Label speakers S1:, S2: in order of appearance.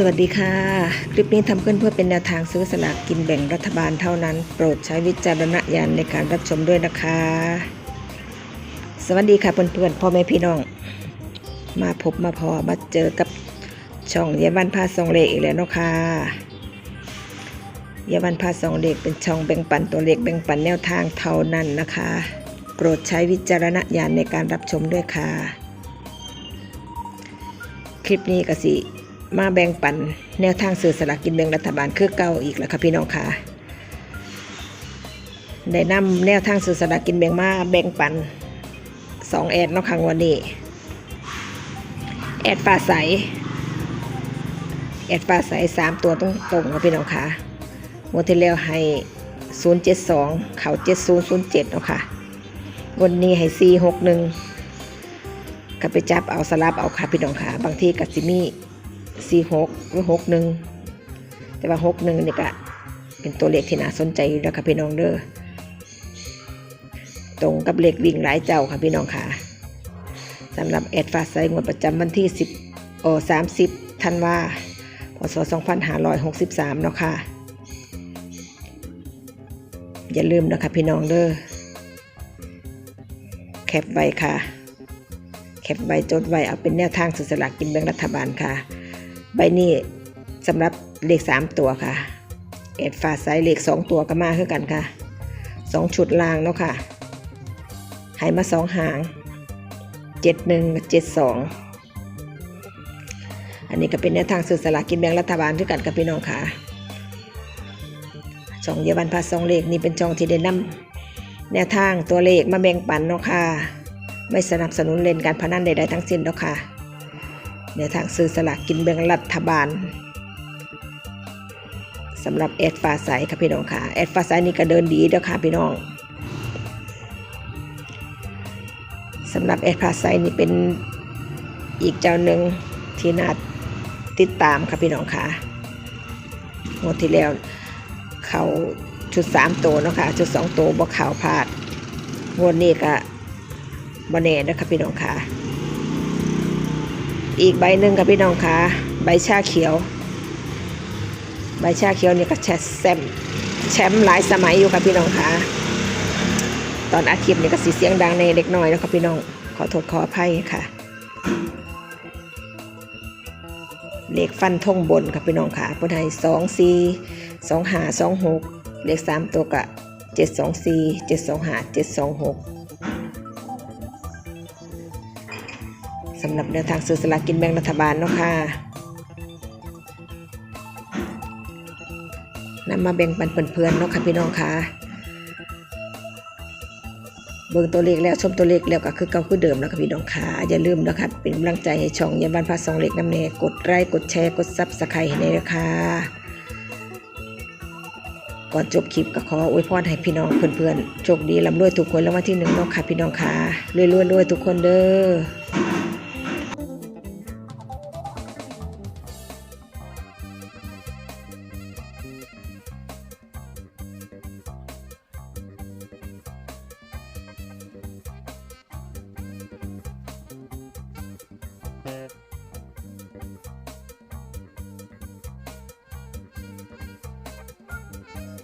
S1: สวัสดีค่ะ คลิปนี้ทำขึ้นเพื่อเป็นแนวทางซื้อสลากกินแบ่งรัฐบาลเท่านั้น โปรดใช้วิจารณญาณในการรับชมด้วยนะคะ สวัสดีค่ะเพื่อนๆพ่อแม่พี่น้อง มาพบมาพอมาเจอกับช่องเยาวันพาสองเลขอีกแล้วเนาะค่ะเยาวันพาสองเลขเป็นช่องแบ่งปันตัวเลขแบ่งปันแนวทางเท่านั้นนะคะ โปรดใช้วิจารณญาณในการรับชมด้วยค่ะ คลิปนี้ก็สิ มาแบ่งปันแนวทางสื่อสลากกินแบ่งรัฐบาลคือเก่าอีกแล้วค่ะพี่น้องค่ะได้นำแนวทางสื่อสลากกินแบ่งมาแบ่งปันสองแอดเนาะค่ะงวันนี้แอดฟ้าใสแอดฟ้าใสสามตัวตรงตรงค่ะพี่น้องค่ะงวดที่แล้วให้ศูนย์เจ็ดสองเขาเจ็ดศูนย์ศูนย์เจ็ดเนาะค่ะวันนี้ให้สี่หกหนึ่งก็ไปจับเอาสลับเอาค่ะพี่น้องค่ะ บางทีกับซิมี่ สี่หกหรือหกหนึ่งแต่ว่าหกหนึ่งนี่ก็เป็นตัวเลขที่น่าสนใจอยู่แล้วค่ะพี่น้องเด้อตรงกับเลขวิ่งหลายเจ้าค่ะพี่น้องค่ะสำหรับแอดฟาไซงวดประจำวันที่สิบโอ้สามสิบธันวาพศสองพันห้าร้อยหกสิบสามเนาะค่ะ อย่าลืมนะคะพี่น้องเด้อแคปไว้ค่ะ แคปไว้จดไว้เอาเป็นแนวทางสุสลากกินแบ่งรัฐบาลค่ะ ใบนี้สำหรับเลขสามตัวค่ะเอ็ดฟาไซเลขสองตัวก็มาคือกันค่ะสองชุดล่างเนาะค่ะให้มาสองหางเจ็ดหนึ่งเจ็ดสองอันนี้ก็เป็นแนวทางสื่อสลากกินแบ่งรัฐบาลด้วยกันกับพี่น้องค่ะช่องเยาวันพาสองเลขนี่เป็นช่องที่ได้นำแนวทางตัวเลขมาแบ่งปันเนาะค่ะ ไม่สนับสนุนเล่นการพนันใดๆทั้งสิ้นเนาะค่ะ ในทางซื้อสลากกินแบ่งรัฐบาลสำหรับแอดฟ้าใสค่ะพี่น้องค่ะแอดฟ้าใสนี่ก็เดินดีเด้อค่ะพี่น้องสำหรับแอดฟ้าใสนี่เป็นอีกเจ้าหนึ่งที่น่าติดตามค่ะพี่น้องค่ะงวดที่แล้วเขาชุดสามตัวเนาะค่ะชุดสองตัวบ่ข่าวพลาดงวดนี้ก็บ่แน่นะคะพี่น้องค่ะ อีกใบหนึ่งกับพี่น้องคะใบชาเขียว ใบชาเขียวนี่ก็แชแซมแชมป์หลายสมัยอยู่กับพี่น้องคะตอนอาคลิปนี่ก็สีเสียงดังในเล็กน้อยนะครับพี่น้องขอโทษขออภัยค่ะเลขฟันทงบนครับพี่น้องค่ะเพื่นให้สองสี่สองห้าสองหกเลขสามตัวกะเจ็ดสองสี่เจ็ดสองห้าเจ็ดสองหก สำหรับแนวทางซื้อสลากกินแบ่งรัฐบาลเนาะค่ะนำมาแบ่งปันเพื่อนๆเนาะค่ะพี่น้องค่ะเบิ่งตัวเลขแล้วชมตัวเลขแล้วก็คือเก่าคือเดิมแล้วค่ะพี่น้องค่ะอย่าลืมนะคะเป็นกำลังใจให้ช่องยาบ้านพาสองเล็กน้ำเนกดไลค์กดแชร์กดซับสไครต์ให้ในราคาก่อนจบคลิปก็ขออวยพรให้พี่น้องเพื่อนๆโชคดีร่ำรวยทุกคนแล้ววันที่หนึ่งเนาะค่ะพี่น้องค่ะรวยๆๆทุกคนเด้อ Yeah.